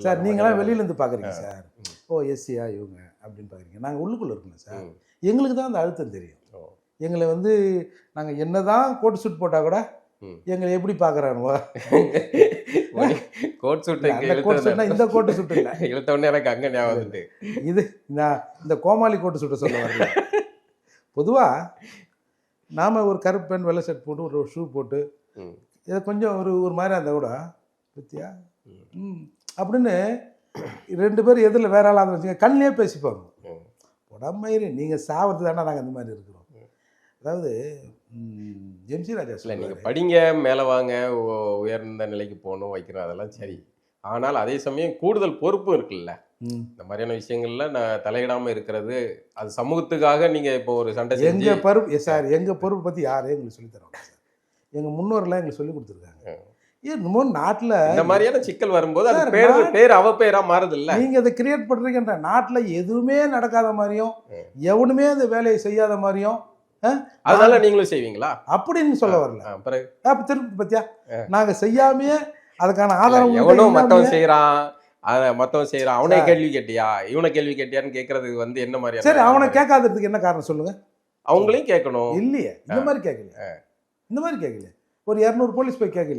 சூழல் சார் நீங்களாம் வெளியிலேருந்து பார்க்குறீங்க சார். ஓ எஸ்சியா இவங்க அப்படின்னு பார்க்குறீங்க. நாங்கள் உள்ளுக்குள்ளே இருக்கோம் சார். எங்களுக்கு தான் அந்த அழுத்தம் தெரியும். எங்களை வந்து நாங்கள் என்னதான் கோட் சூட் போட்டால் கூட. எங்களை எப்படி பார்க்குறானுவோ? கோட் சூட் அந்த கோட் சூட்னா இந்த கோட்டு சூட் இல்லை. இழுத்த உடனே எனக்கு அங்க ஞாபகம் இது நான் இந்த கோமாளி கோட்டு சுட்ட சொல்ல வரல பொதுவாக நாம் ஒரு கருப்பு பேண்ட் வெள்ளை ஷர்ட் போட்டு ஒரு ஷூ போட்டு. இதை கொஞ்சம் ஒரு ஒரு மாதிரி இருந்தால் கூட பத்தியா? ம். அப்படின்னு ரெண்டு பேரும் எதிரில் வேற ஆளாக வச்சுங்க கண்ணிலே பேசிப்பாங்க. உடம்பயிறு நீங்கள் சாவறது தானே நாங்கள் அந்த மாதிரி இருக்கிறோம். அதாவது எம்சி ராஜா இல்ல நீங்க சொல்லுவாரு. படிங்க மேல வாங்க உயர்ந்த நிலைக்கு போகணும் வைக்கணும் அதெல்லாம் சரி. ஆனால் அதே சமயம் கூடுதல் பொறுப்பும் இருக்குல்ல. இந்த மாதிரியான விஷயங்கள்ல நான் தலையிடாம இருக்கிறது அது சமூகத்துக்காக நீங்க இப்போ ஒரு சண்டை செஞ்சு எங்க பொறுப்பு சார் எங்க பொறுப்பு பத்தி யாரே எங்களுக்கு சொல்லி தருவாங்க சார். எங்க முன்னோர்லாம் எங்களுக்கு சொல்லி கொடுத்துருக்காங்க. ஏன் இன்னமோ நாட்டுல இந்த மாதிரியான சிக்கல் வரும்போது அது பேர் பேர் அவ பேரா மாறுது இல்ல நீங்க அதை கிரியேட் பண்றீங்கன்ற நாட்டுல எதுவுமே நடக்காத மாதிரியும். எவனுமே அந்த வேலையை செய்யாத மாதிரியும் அதனால நீங்களும் செய்வீங்களா? அப்படின்னு சொல்ல வரல. பிறகு? திருப்பி பத்தியா? நாங்க செய்யாமையே அதுக்கான ஆதாரம் எவனோ மத்தவன் செய்யறான் அத மத்தவன் செய்யறான் அவனே கேள்வி கேட்டியா? இவனை கேள்வி கேட்டியான்னு கேக்குறது வந்து என்ன மாதிரி சரி அவனை கேட்காததுக்கு என்ன காரணம் சொல்லுங்க? அவங்களையும் கேட்கணும். இல்லையே இந்த மாதிரி கேட்கல இந்த மாதிரி கேட்கல ஒரு இரநூறு போலீஸ் போய் கேட்கலையே.